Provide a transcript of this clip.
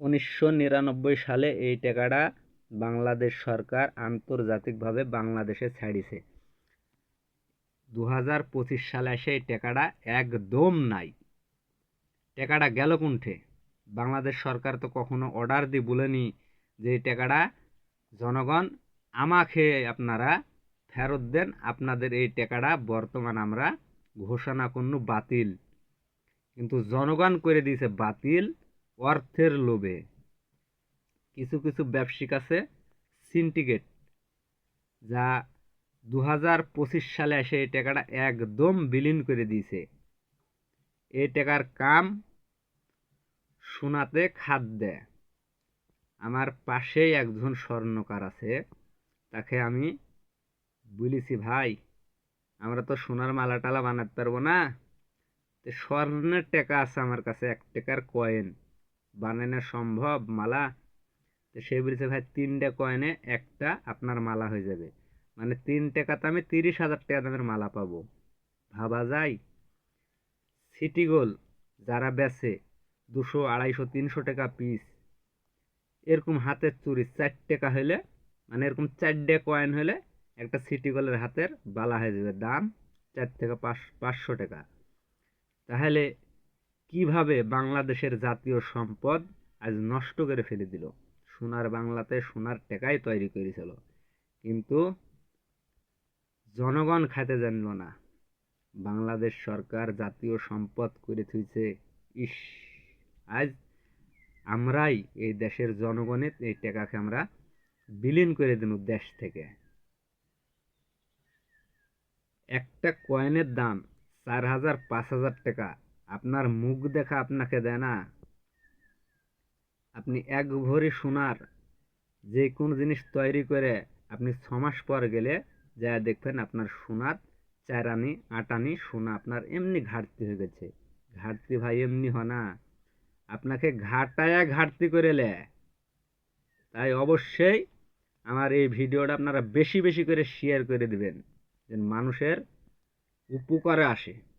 উনিশশো নিরানব্বই সালে এই টাকাটা বাংলাদেশ সরকার আন্তর্জাতিকভাবে বাংলাদেশে ছাড়িছে দু হাজার পঁচিশ সালে এসে এই টাকাটা একদম নাই। টাকাটা গেল কোনঠে? বাংলাদেশ সরকার তো কখনো অর্ডার দিয়ে বলেনি যে এই টাকাটা জনগণ আমাকে আপনারা ফেরত দেন, আপনাদের এই টাকাটা বর্তমান আমরা ঘোষণা করনু বাতিল। কিন্তু জনগণ করে দিয়েছে বাতিল অর্থের লোভে। কিছু কিছু ব্যবসায়িক আছে সিন্ডিকেট যা দু হাজার পঁচিশ সালে এসে এই টাকাটা একদম বিলীন করে দিয়েছে। এই টাকার কাম সোনাতে খাদ দেয়। আমার পাশেই একজন স্বর্ণকার আছে, তাকে আমি বলেছি, ভাই, আমরা তো সোনার মালা টালা বানাতে পারব না। তো স্বর্ণের টাকা আছে আমার কাছে, এক টাকার কয়েন বানানো সম্ভব, মালা? তো সে বলেছে, ভাই, তিনটে কয়েনে একটা আপনার মালা হয়ে যাবে। মানে তিন টাকাতে আমি তিরিশ হাজার টাকা দামের মালা পাবো। ভাবা যায়? সিটি গোল যারা বেচে, দুশো, আড়াইশো, তিনশো টাকা পিস এরকম হাতের চুরি, চার টাকা হলে মানে এরকম চারটে কয়েন হলে একটা সিটি গোলের হাতের বালা হয়ে যাবে। দাম চার থেকে পাঁচ, পাঁচশো টাকা। তাহলে কীভাবে বাংলাদেশের জাতীয় সম্পদ আজ নষ্ট করে ফেলে দিল? সোনার বাংলাতে সোনার টেকাই তৈরি করেছিল। কিন্তু জনগণ খাইতে জানল না। বাংলাদেশ সরকার জাতীয় সম্পদ করে থুইছে। ইস, আজ আমরাই এই দেশের জনগণের এই টাকাকে আমরা বিলীন করে দিন দেশ থেকে। একটা কয়েনের দাম চার হাজার পাঁচ হাজার টাকা আপনার মুখ দেখা আপনাকে দেয় না। আপনি এক ভরি সোনার যে কোনো জিনিস তৈরি করে আপনি ছ মাস পর গেলে যা দেখবেন আপনার সোনার চার আনি আট আনি সোনা আপনার এমনি ঘাটতি হয়ে গেছে। ঘাটতি ভাই এমনি হয় না। আপনাকে ঘাটায়া ঘাটতি করে লে। তাই অবশ্যই আমার এই ভিডিওটা আপনারা বেশি বেশি করে শেয়ার করে দিবেন। যেন মানুষের উপকারে আসে।